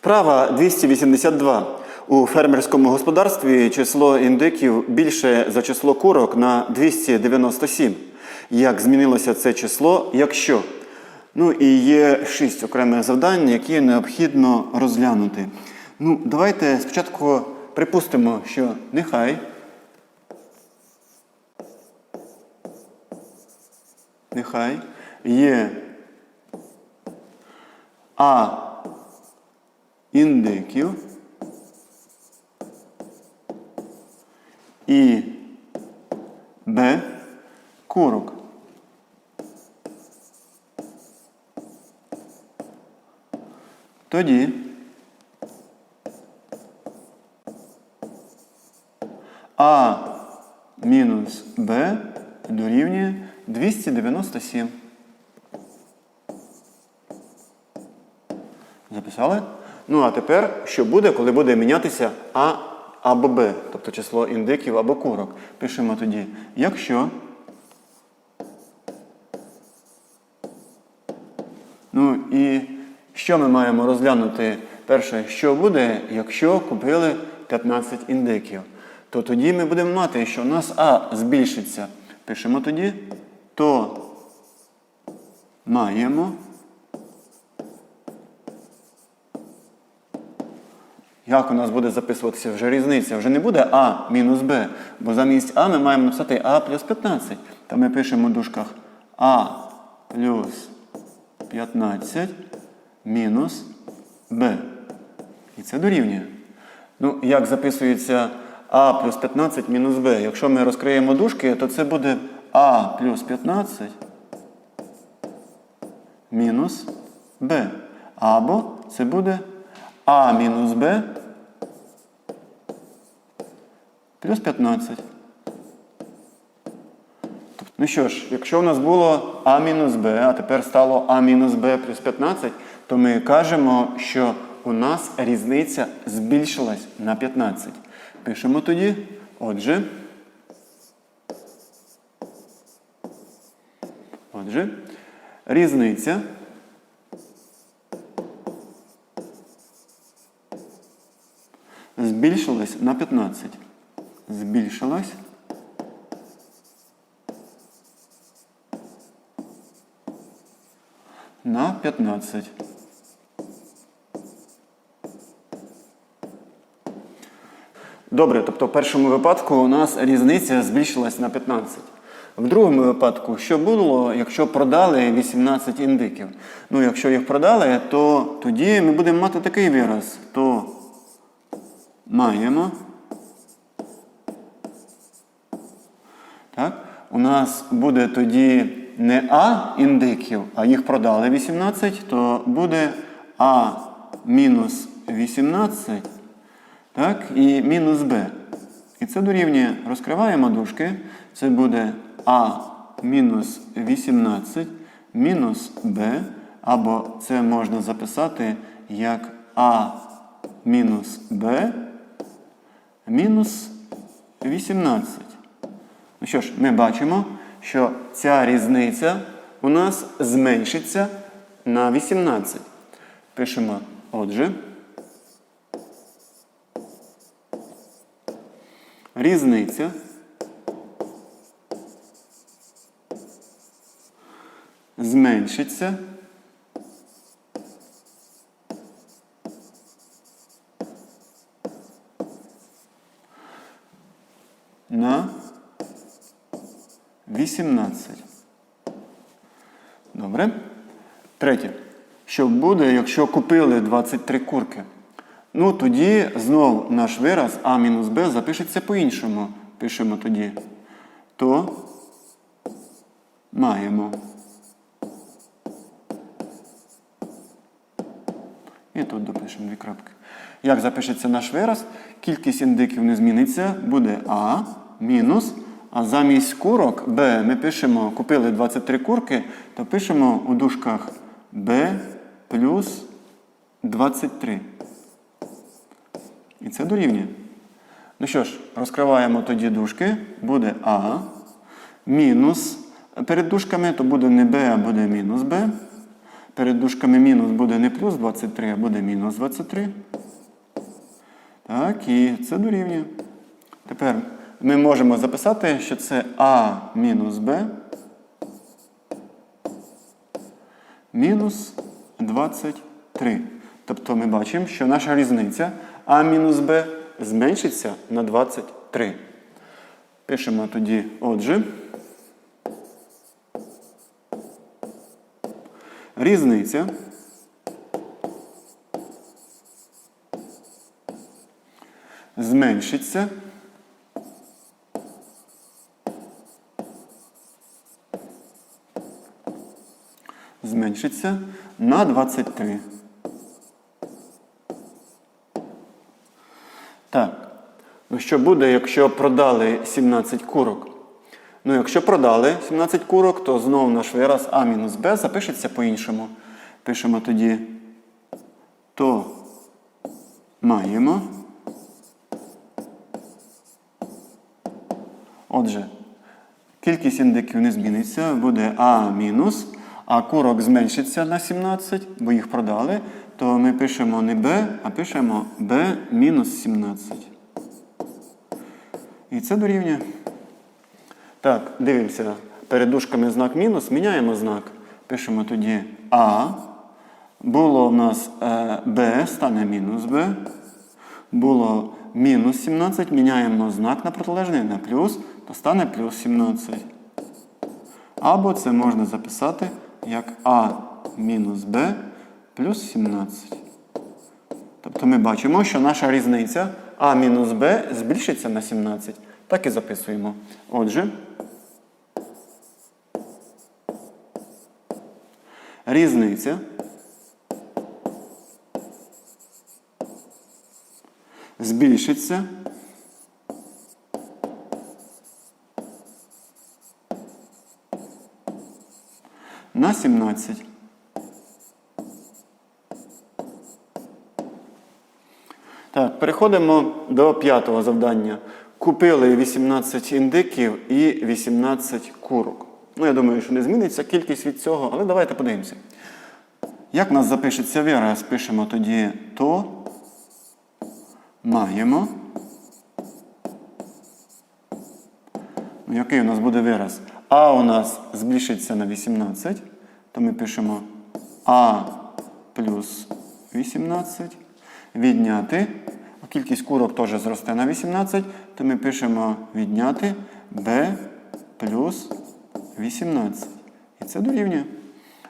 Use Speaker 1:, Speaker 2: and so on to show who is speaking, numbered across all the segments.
Speaker 1: Вправа 282. У фермерському господарстві число індиків більше за число курок на 297. Як змінилося це число, якщо? Ну і є шість окремих завдань, які необхідно розглянути. Ну, давайте спочатку припустимо, що нехай. Нехай є А індиків і Б курок. Тоді А мінус Б дорівнює 297. Записали? Ну, а тепер, що буде, коли буде мінятися А або Б, тобто число індиків або курок. Пишемо тоді, якщо. Ну і що ми маємо розглянути? Перше, що буде, якщо купили 15 індиків, то тоді ми будемо мати, що у нас А збільшиться. Пишемо тоді, то маємо. Як у нас буде записуватися вже різниця? Вже не буде А мінус Б, бо замість А ми маємо написати А плюс 15. Та ми пишемо в дужках А плюс 15 мінус Б. І це дорівнює. Ну, як записується А плюс 15 мінус Б? Якщо ми розкриємо дужки, то це буде А плюс 15 мінус Б. Або це буде А мінус Б плюс 15. Тобто, Ну що ж, якщо в нас було А мінус Б, а тепер стало А мінус Б плюс 15, то ми кажемо, що у нас різниця збільшилась на 15. Пишемо тоді. Отже. Отже, різниця. Збільшилась на 15. Збільшилась. На 15. Добре, тобто в першому випадку у нас різниця збільшилась на 15. В другому випадку, що було, якщо продали 18 індиків? Ну, якщо їх продали, то тоді ми будемо мати такий вираз. То маємо. Так? У нас буде тоді не А індиків, а їх продали 18, то буде А мінус 18 так, і мінус Б. І це дорівнює, розкриваємо дужки. Це буде А мінус 18 мінус Б, або це можна записати як А мінус Б мінус 18. Ну що ж, ми бачимо, що ця різниця у нас зменшиться на 18. Пишемо, отже, різниця зменшиться на 18. Добре. Третє. Що буде, якщо купили 23 курки? Ну, тоді знов наш вираз А мінус Б запишеться по-іншому. Пишемо тоді. То маємо. І тут допишемо дві крапки. Як запишеться наш вираз? Кількість індиків не зміниться, буде А мінус. А замість курок Б ми пишемо, купили 23 курки, то пишемо у дужках Б плюс 23. І це дорівнює. Ну що ж, розкриваємо тоді дужки. Буде А мінус. Перед дужками то буде не Б, а буде мінус Б. Перед дужками мінус буде не плюс 23, а буде мінус 23. Так, і це дорівнює. Тепер ми можемо записати, що це А мінус Б мінус 23. Тобто ми бачимо, що наша різниця А мінус Б зменшиться на 23. Пишемо тоді, отже. Різниця зменшиться зменшиться на 23. Так. Ну що буде, якщо продали 17 курок? Ну, якщо продали 17 курок, то знову наш вираз А мінус Б запишеться по-іншому. Пишемо тоді то маємо. Отже, кількість індиків не зміниться, буде А мінус, а курок зменшиться на 17, бо їх продали, то ми пишемо не Б, а пишемо Б мінус 17. І це дорівнює. Так, дивимося. Перед дужками знак мінус, міняємо знак. Пишемо тоді А. Було в нас е, Б, стане мінус Б. Було мінус 17, міняємо знак на протилежний на плюс, то стане плюс 17. Або це можна записати як А мінус Б плюс 17. Тобто ми бачимо, що наша різниця А мінус Б збільшиться на 17. Так і записуємо. Отже, різниця збільшиться на 17. Так, переходимо до п'ятого завдання. Купили 18 індиків і 18 курок. Ну, я думаю, що не зміниться кількість від цього, але давайте подивимося. Як у нас запишеться вираз? Пишемо тоді то маємо. Ну, який у нас буде вираз? А у нас збільшиться на 18, то ми пишемо А плюс 18. Відняти. Кількість курок теж зросте на 18, то ми пишемо відняти b плюс 18. І це дорівнює.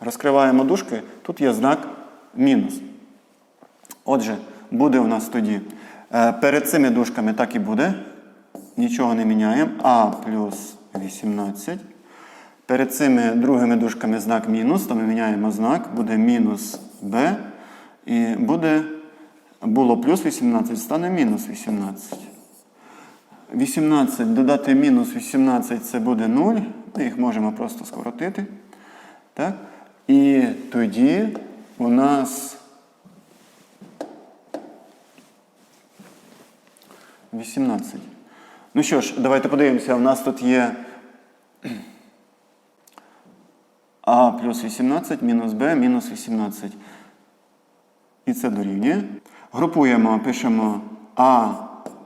Speaker 1: Розкриваємо дужки, тут є знак мінус. Отже, буде у нас тоді. е, Перед цими дужками так і буде. Нічого не міняємо. А плюс 18. Перед цими другими дужками знак мінус, то ми міняємо знак, буде мінус b. І буде. Було плюс 18, стане мінус 18. 18 додати мінус 18 це буде 0. Ми їх можемо просто скоротити. Так? І тоді у нас 18. Ну що ж, давайте подивимося, у нас тут є Плюс 18 мінус Б мінус 18. І це дорівнює. Групуємо, пишемо А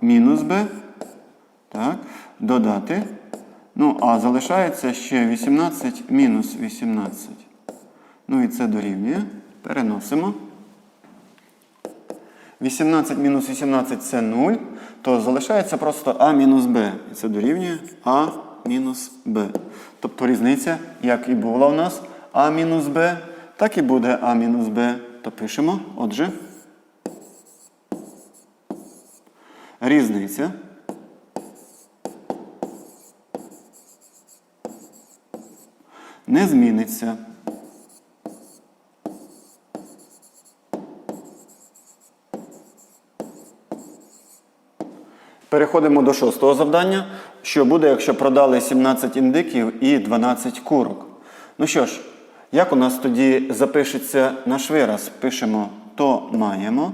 Speaker 1: мінус Б. Так, додати. Ну, а залишається ще 18 мінус 18. Ну і це дорівнює. Переносимо. 18 мінус 18 це 0. То залишається просто А мінус Б. І це дорівнює А мінус Б. Тобто різниця, як і була у нас А мінус Б, так і буде А мінус Б. То пишемо, отже. Різниця. Не зміниться. Переходимо до шостого завдання. Що буде, якщо продали 17 індиків і 12 курок? Ну що ж, як у нас тоді запишеться наш вираз? Пишемо то маємо.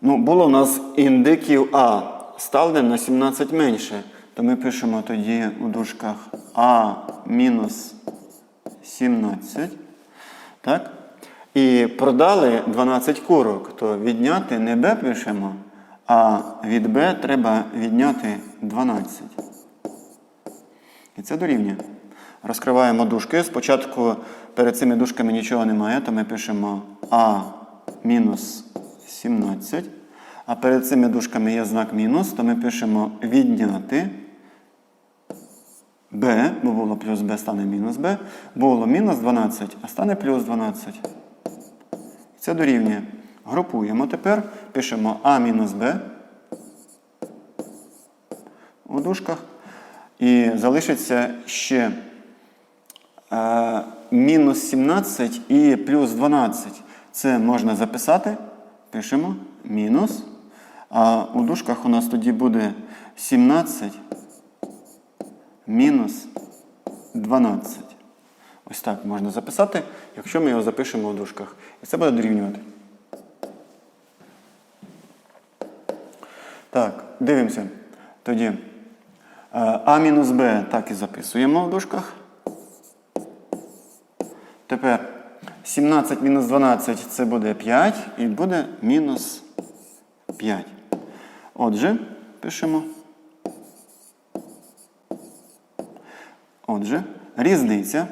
Speaker 1: Ну, було у нас індиків А. Ставлено на 17 менше. то ми пишемо тоді у дужках А мінус 17. Так? І продали 12 курок, то відняти не Б пишемо, а від Б треба відняти 12. І це дорівнює. Розкриваємо дужки. Спочатку перед цими дужками нічого немає, то ми пишемо А мінус 17. А перед цими дужками є знак мінус, то ми пишемо відняти b, бо було плюс b, стане мінус b. Було мінус 12, а стане плюс 12. Це дорівнює. Групуємо тепер, пишемо А мінус Б у дужках. І залишиться ще е, мінус 17 і плюс 12. Це можна записати. Пишемо мінус. А у дужках у нас тоді буде 17 мінус 12. Ось так можна записати, якщо ми його запишемо у дужках. І це буде дорівнювати. Так, дивимося. Тоді е, А мінус Б так і записуємо в дужках. Тепер 17 мінус 12 це буде 5 і буде мінус 5. Отже, пишемо. Отже, різниця.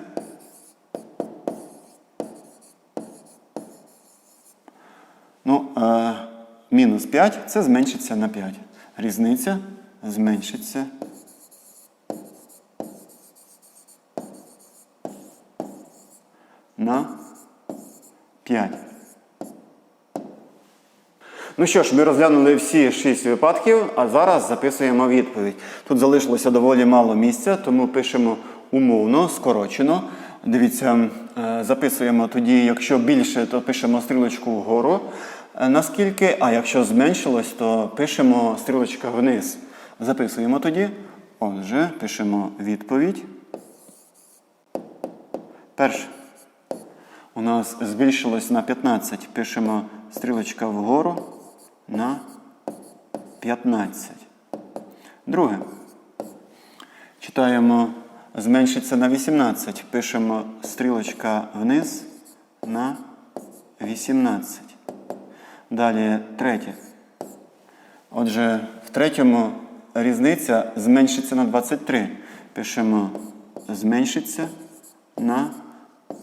Speaker 1: Ну, е, мінус 5 це зменшиться на 5. Різниця зменшиться. На 5. Ну що ж, ми розглянули всі 6 випадків, а зараз записуємо відповідь. Тут залишилося доволі мало місця, тому пишемо умовно, скорочено. Дивіться, е, записуємо тоді, якщо більше, то пишемо стрілочку вгору. Е, Наскільки, а якщо зменшилось, то пишемо стрілочка вниз. Записуємо тоді. Отже, пишемо відповідь. Перше. У нас збільшилось на 15. Пишемо стрілочка вгору на 15. Друге. Читаємо зменшиться на 18. Пишемо стрілочка вниз на 18. Далі третє. Отже, в третьому різниця зменшиться на 23. Пишемо зменшиться на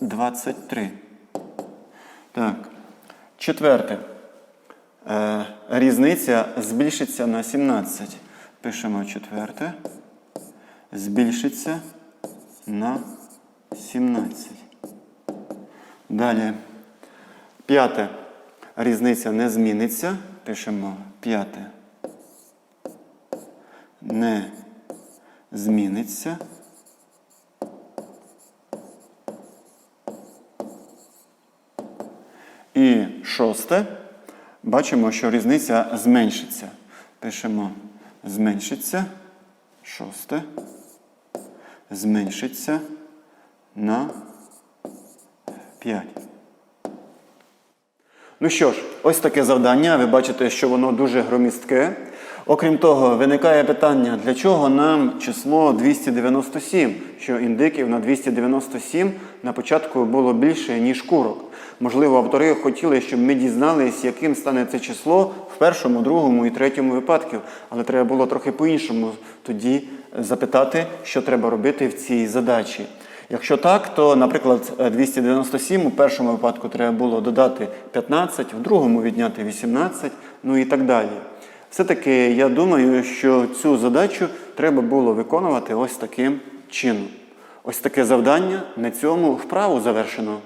Speaker 1: 23. Так. Четверте. Е, різниця збільшиться на 17. Пишемо четверте. Збільшиться на 17. Далі. П'яте. Різниця не зміниться. Пишемо п'яте. Не зміниться. І шосте. Бачимо, що різниця зменшиться. Пишемо зменшиться. Шосте. Зменшиться на 5. Ну що ж, ось таке завдання. Ви бачите, що воно дуже громістке. Окрім того, виникає питання, для чого нам число 297, що індиків на 297 на початку було більше, ніж курок. Можливо, автори хотіли, щоб ми дізнались, яким стане це число в першому, другому і третьому випадків. Але треба було трохи по-іншому тоді запитати, що треба робити в цій задачі. Якщо так, то, наприклад, 297 у першому випадку треба було додати 15, в другому відняти 18, ну і так далі. Все-таки я думаю, що цю задачу треба було виконувати ось таким чином. Ось таке завдання на цьому вправу завершено.